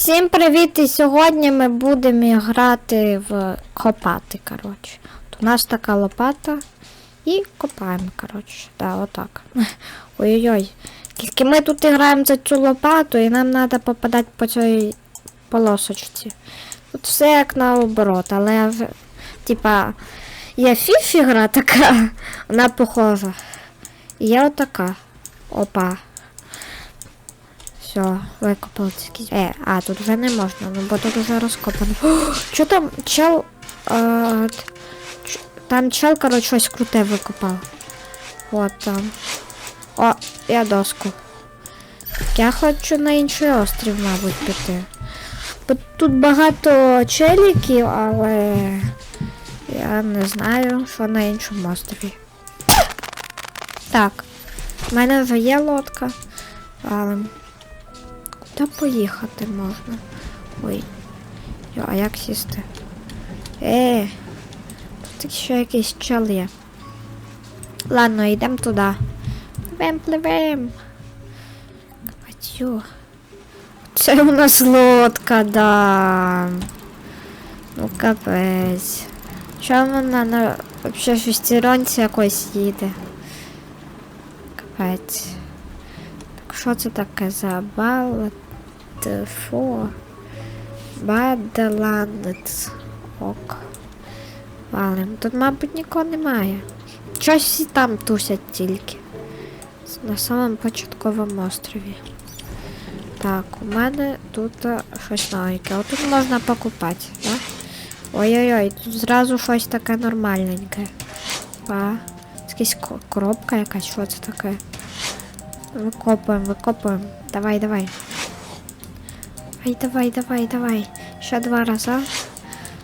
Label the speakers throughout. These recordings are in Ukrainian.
Speaker 1: Всім привіт! І сьогодні ми будемо грати в копати, коротше. У нас така лопата і копаємо, коротше. Да, отак. Ой-ой-ой. Тільки ми тут граємо за цю лопату і нам треба попадати по цій полосочці. Тут все як наоборот, але типа є гра така, вона похожа. І є отака. Опа. Все, викопали такі. Е, а, тут вже не можна, ну бо тут вже розкопано. О, Що там чел. А, там чел, коротше, щось круте викопав. От там. О, я доску. Я хочу на інший острів, мабуть, піти. Бо тут багато челіків, але я не знаю, що на іншому острові. Так, в мене вже є лодка. Але Куди поїхати можна? Ой. Йо, а як сісти? Е, тут ще якийсь чел є. Ладно, йдемо туди. Пливем, пливем. Це у нас лодка, да. Ну капець. Чому вона на вообще шестеронці якось їде? Капець. Так що це таке за балатфо? Баделандец. Ок. Валим. Тут, мабуть, нікого немає. Щось всі там тусять тільки. На самому початковому острові. Так, у мене тут е, щось новеньке. Отут можна покупати, да? Ой-ой-ой, тут зразу щось таке нормальненьке. Па. Якась коробка якась, що це таке? Викопуємо, викопуємо. Давай, давай. Ай, давай, давай, давай. Ще два рази.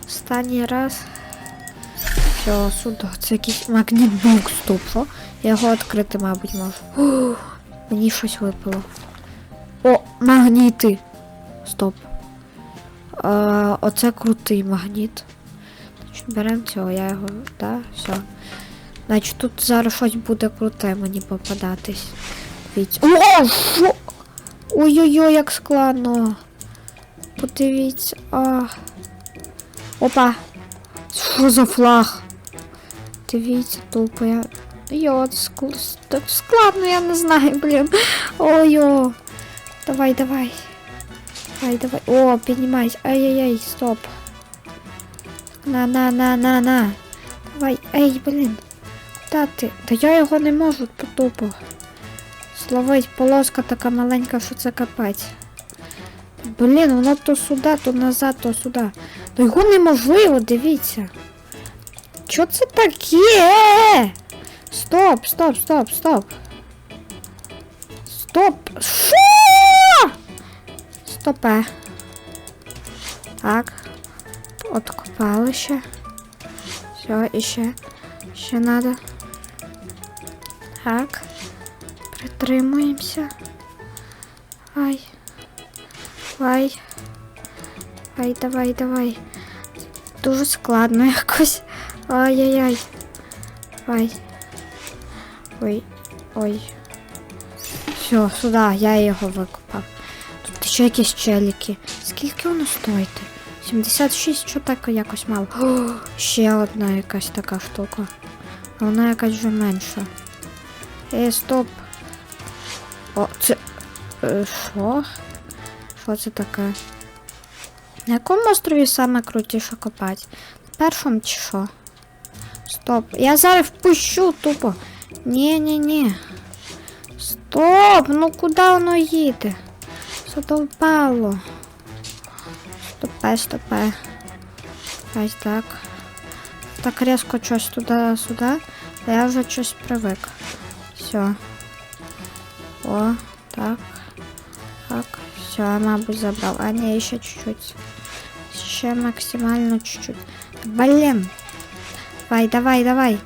Speaker 1: Останній раз. Все, сюди. Це якийсь магнітбук стоп. Я його відкрити, мабуть, можу. О, мені щось випало. О, магніти. Стоп. Е, оце крутий магніт. Беремо цього, я його. Да, все. Значить, тут зараз щось буде круте мені попадатись. О. Ой-ой-ой, як складно. Подивіться. А. Опа. Що за флаг? Дивіться, тупо я. Йо, так складно, я не знаю, блін. Ой-о. Давай, давай. Давай, давай. О, піднімайся. Ай-яй-яй, стоп. На, на, на, на, на. Давай, ей, блін. Та ти? Та я його не можу потупо. Словить полоска така маленька, що це капець. Блін, воно то сюди, то назад, то сюди. То його неможливо, дивіться. Що це таке? Стоп, стоп, стоп, стоп. Стоп. Що? Стопе. Так. Откопали ще. Все, і ще. Ще надо. Так. Притримуємося. Ай. Ай. Ай, давай, давай. Дуже складно якось. Ай-яй-яй. Ай. Ой. Ой. Все, сюди, я його викопав. Тут ще якісь челіки. Скільки воно стоїть? 76, що так якось мало. О, ще одна якась така штука. Вона якась вже менша. Е, стоп. О, це. е, Що? Що це таке? На якому острові саме крутіше копати? На першому чи що? Стоп. Я зараз впущу тупо. Ні, ні, ні. Стоп! Ну куди воно їде? Задовбало. Стопе, стопе. Ось так. Так різко щось туди-сюди. А я вже щось привик. Все. О, так. Так. Все, мабуть, забрав. А ні, ще чуть-чуть. Ще максимально чуть-чуть. Блін. Давай, давай, давай.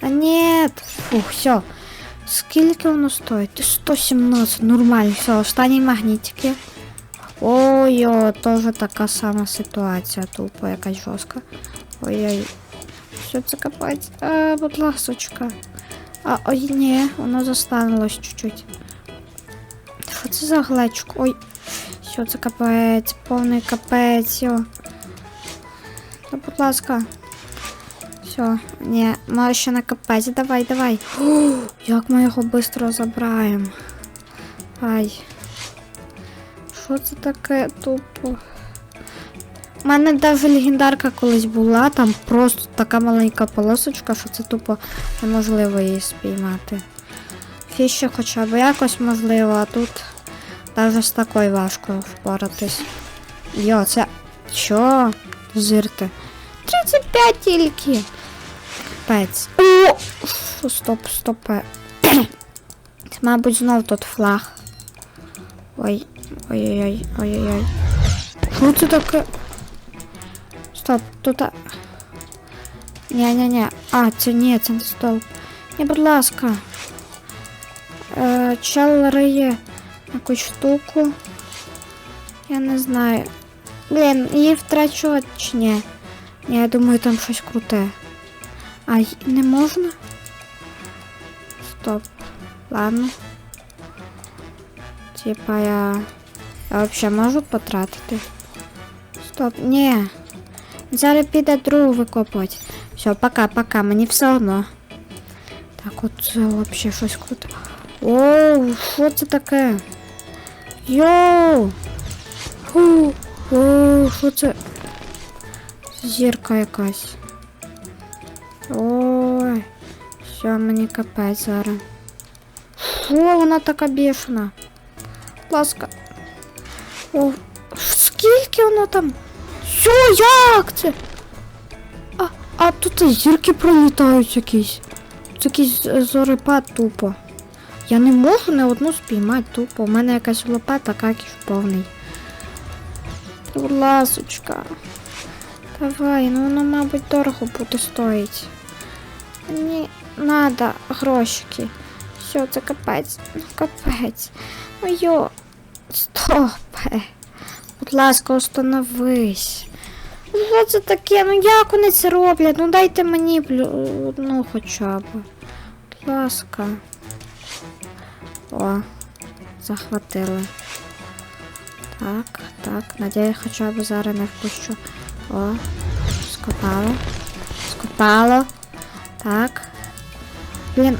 Speaker 1: А нет. Фух, все. Скільки воно стоїть? 117, нормально. Все, останній магнітик є. Ой, о, теж така сама ситуація, тупо якась жорстка. Ой-ой. Що це капець? А, будь ласочка. А, ой, ні, воно застанулось чуть-чуть. Що це за глечко? Ой, Що це капець, повний капець. Та, будь ласка. Все, ні, може ще на капець. Давай, давай. О, як ми його швидко забираємо. Ай. Що це таке тупо? У мене навіть легендарка колись була, там просто така маленька полосочка, що це тупо неможливо її спіймати. Фіші хоча б якось можливо, а тут навіть з такою важко впоратись. Йо, це. Що? Зирте. 35 тільки. Капець. О! Фу, Стоп, стоп. Це, мабуть, знов тут флаг. Ой, ой-ой-ой, ой-ой-ой. Що це таке? Стоп, тут. а- Ні-ні-ні. А, це ні, це не стовп. Ні, будь ласка. Е, чел риє Якусь штуку. Я не знаю. Блін, її втрачу чи ні? Я думаю, там щось круте. А, не можна? Стоп. Ладно. Типа я. Я взагалі можу потратити? Стоп, ні. Зараз піде другу викопувати. Все, пока, пока, мені все одно. Так, от це взагалі щось круте. Оу, що це таке? Йоу! Фу, Оу, що це? Зірка якась. Ой, все, мені капець зараз. Фу, вона така бішена. Ласка. О, скільки воно там? Що, як це? А, а тут зірки пролітають якісь. Тут якийсь зорепад тупо. Я не можу не одну спіймати тупо. У мене якась лопата какіш повний. Будь ласочка. Давай, ну воно, мабуть, дорого буде стоїть. Мені надо грошики. Все, це капець. Ну капець. Ну йо. Стоп. Будь ласка, остановись. Ну, Що це таке? Ну як вони це роблять? Ну дайте мені одну хоча б. Будь ласка. О, захватили. Так, так, надію, хоча б зараз не впущу. О, скопало. Скопало. Так. Блін.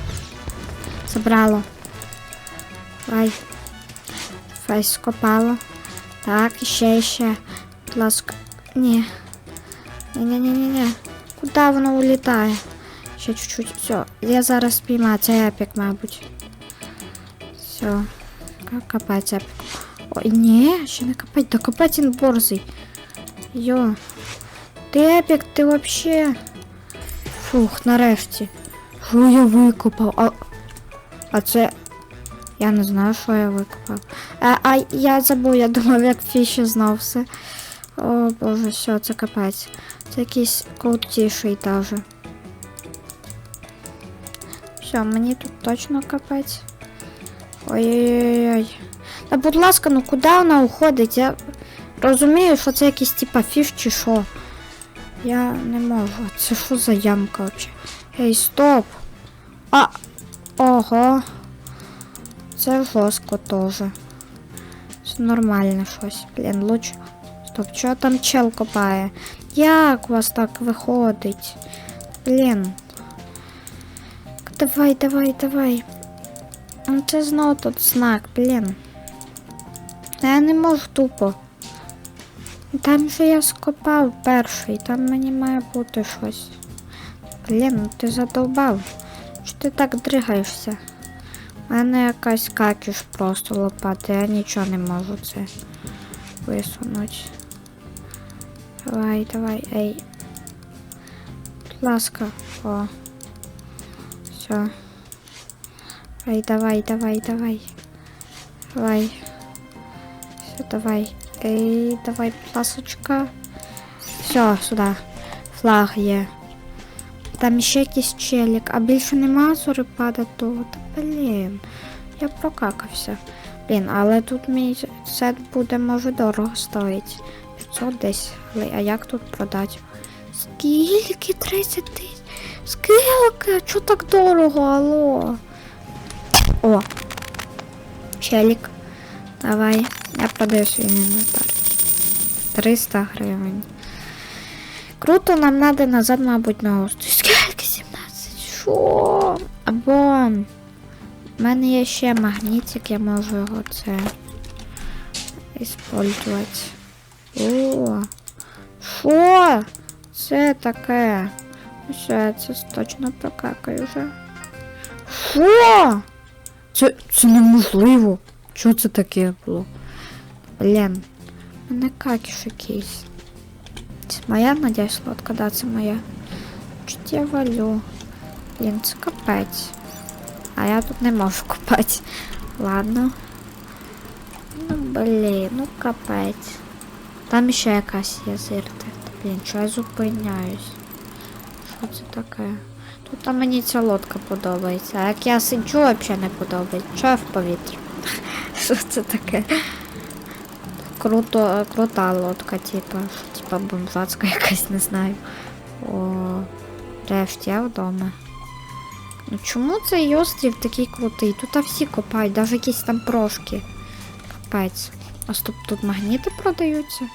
Speaker 1: Забрало. Ай. Фейс скопало. Так, іще, іще. Будь ласка. Ні. Ні-ні-ні-ні. Куди воно улітає? Ще чуть-чуть. Все. Я зараз спіймаю. Це епік, мабуть. Все. Капець епік. Ой, ні, ще не капець. Да капець він борзий. Йо. Ти епік, ти вообще. Фух, нарешті. Що я викопав? А, а це. Я не знаю, що я викопав. А, а я забув, я думав, як фіші знав все. О боже, все, це капець. Це якийсь крутіший даже. Все, мені тут точно капець. Ой-ой-ой. Та будь ласка, ну куди вона уходить? Я розумію, що це якийсь типа фіш чи що. Я не можу. Це що за ямка взагалі? Ей, стоп! А! Ого. Це жорстко теж. Це нормально щось. Блін, лучше. Стоп, що там чел копає? Як у вас так виходить? Блін. Давай, давай, давай. Ну це знову тут знак, блін. Я не можу тупо. Там же я скопав перший, там мені має бути щось. Блін, ну ти задовбав. Що ти так дригаєшся? У мене якась какіш просто лопати, я нічого не можу це висунути. Давай, давай, ей. Будь ласка, о. Все. Ей, давай, давай, давай. Давай. Все, давай. Ей, давай, ласочка. Все, сюди. Флаг є. Там ще якийсь челік, а більше нема зорепада того. Та блін. Я прокакався. Блін, але тут мій сет буде, може, дорого стоїть. 500 десь. А як тут продати? Скільки? 30 тисяч? Скільки? Чого так дорого, алло? О. Челік. Давай. Я продаю свій інвентар. 300 гривень. Круто, нам треба назад, мабуть, на. Скільки 17? Що? Або в мене є ще магнітик, я можу його це использувати. О, що? Це таке. Все, це точно прокакаю вже. Що? Це, це неможливо. Що це таке було? Блін. Мене какіш якийсь. Це моя надіюсь лодка, да, це моя. Чуть я валю. Блін, це капець. А я тут не можу купати. Ладно. Ну, блін, ну капець. Там ще якась є зирта. Та, Блін, що я зупиняюсь? Що це таке? Тут мені ця лодка подобається. А як я сиджу, взагалі не подобається. Що я в повітрі? Що це таке? Круто, крута лодка, типа. Типа бомжацька якась, не знаю. О, решті я вдома. Ну чому цей острів такий крутий? Тут всі копають, навіть якісь там прошки. Капець. А стоп, тут магніти продаються?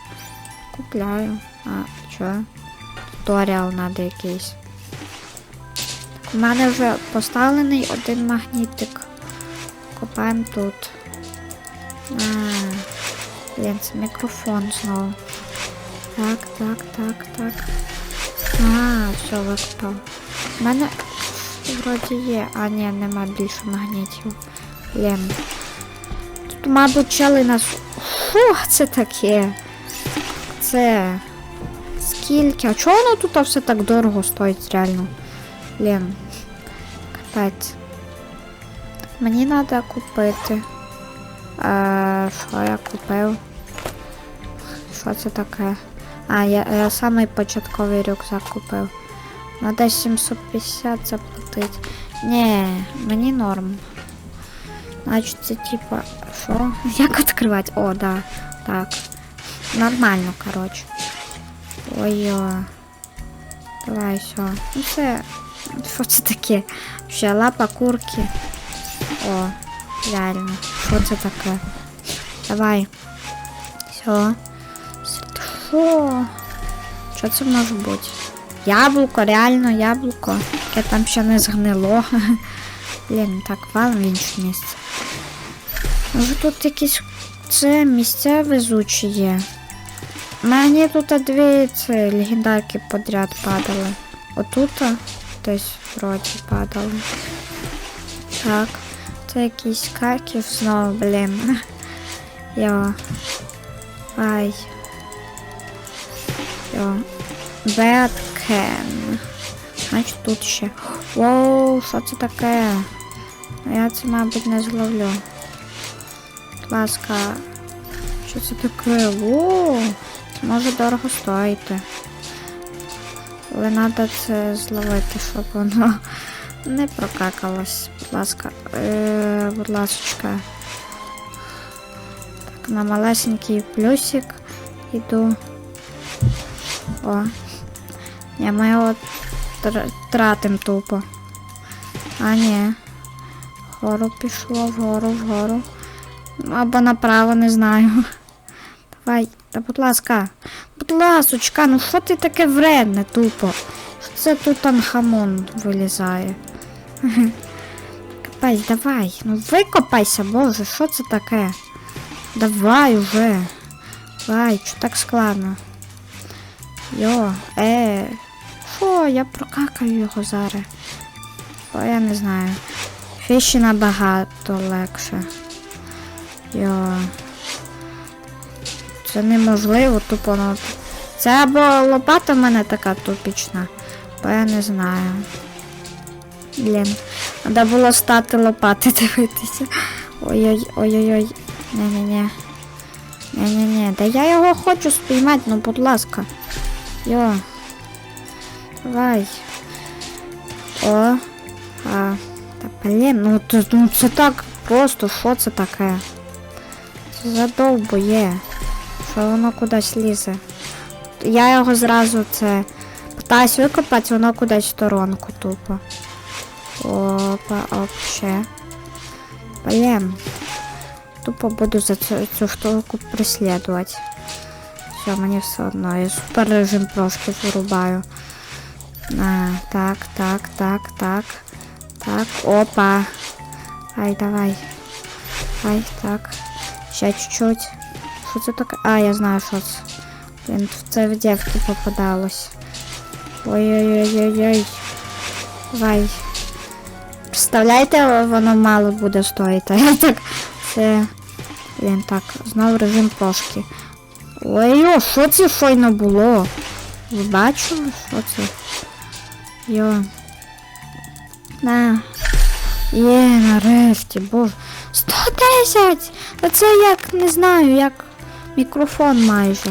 Speaker 1: Купляю. А, що? Туторіал надо якийсь. У мене вже поставлений один магнітик. Копаємо тут. А, блін, це мікрофон знову. Так, так, так, так. А, все, викопав. У мене вроді є. А, ні, нема більше магнітів. Блін. Тут, мабуть, чели нас. Фу, це таке. Це. Скільки? А чого воно тут все так дорого стоїть, реально? Блін. Капець. Мені треба купити. А, що я купив? Що це таке? А, я, я самий початковий рюкзак купив. Надо 750 заплатити. Ні, мені норм. Значить, це типа. Що? Як відкривати? О, да. Так. Нормально, коротше. Ой-ой. Давай, все. Ну це. Що це таке? Ще лапа курки. О, реально. Що це таке? Давай. Все. Що? Що це може бути? Яблуко, реально яблуко. Яке там ще не згнило. Блін, так, валом в інше місце. Може тут якісь це місця везучі є. Мені тут дві легендарки подряд падали. Отут десь вроді падали. Так. Це якийсь каків знову, блін. Йо. Ай. Йо. Беткен. Значить тут ще. Воу, що це таке? Я це, мабуть, не зловлю. Ласка. Що це таке? Воу. Це може дорого стоїти. Але треба це зловити, щоб воно не прокакалось. Будь ласка. Е, будь ласочка. Так, на малесенький плюсик іду. О. Я ми його тр- тратим тупо. А ні. Вгору пішло, вгору, вгору. Або направо, не знаю. Давай, та будь ласка. Будь ласочка, ну що ти таке вредне тупо? Що це тут анхамон вилізає? Капець, давай. Ну викопайся, боже, що це таке? Давай уже. Давай, що так складно? Йо, е. Що, я прокакаю його зараз. Бо я не знаю. Фіші набагато легше. Йо. Це неможливо, тупо ну. Це або лопата в мене така тупічна, бо я не знаю. Блін. Треба було стати лопати дивитися. Ой-ой, ой-ой-ой. Не-не-не. Не-не-не. Да я його хочу спіймати, ну будь ласка. Йо. Давай. О. А. Та блін, ну це, ну це так просто, що це таке? Це задовбує. Що воно кудись лізе. Я його зразу це питаюсь викопати, воно кудись в сторонку тупо. Опа, оп, ще. Блін. Тупо буду за цю, цю штуку преслідувати. Все, мені все одно. Я супер режим трошки вирубаю. А, так, так, так, так. Так, опа. Ай, давай. Ай, так. Ще чуть-чуть. Що це таке? А, я знаю, що це. Блін, це в дівки попадалось. Ой-ой-ой-ой-ой. Давай. Представляєте, воно мало буде стоїти. Так. Це. Блін, так, знову режим прошки. Ой, о, що це щойно було? Ви бачили, що це? Йо. На. Є, нарешті, боже. 110! Та це як, не знаю, як мікрофон майже.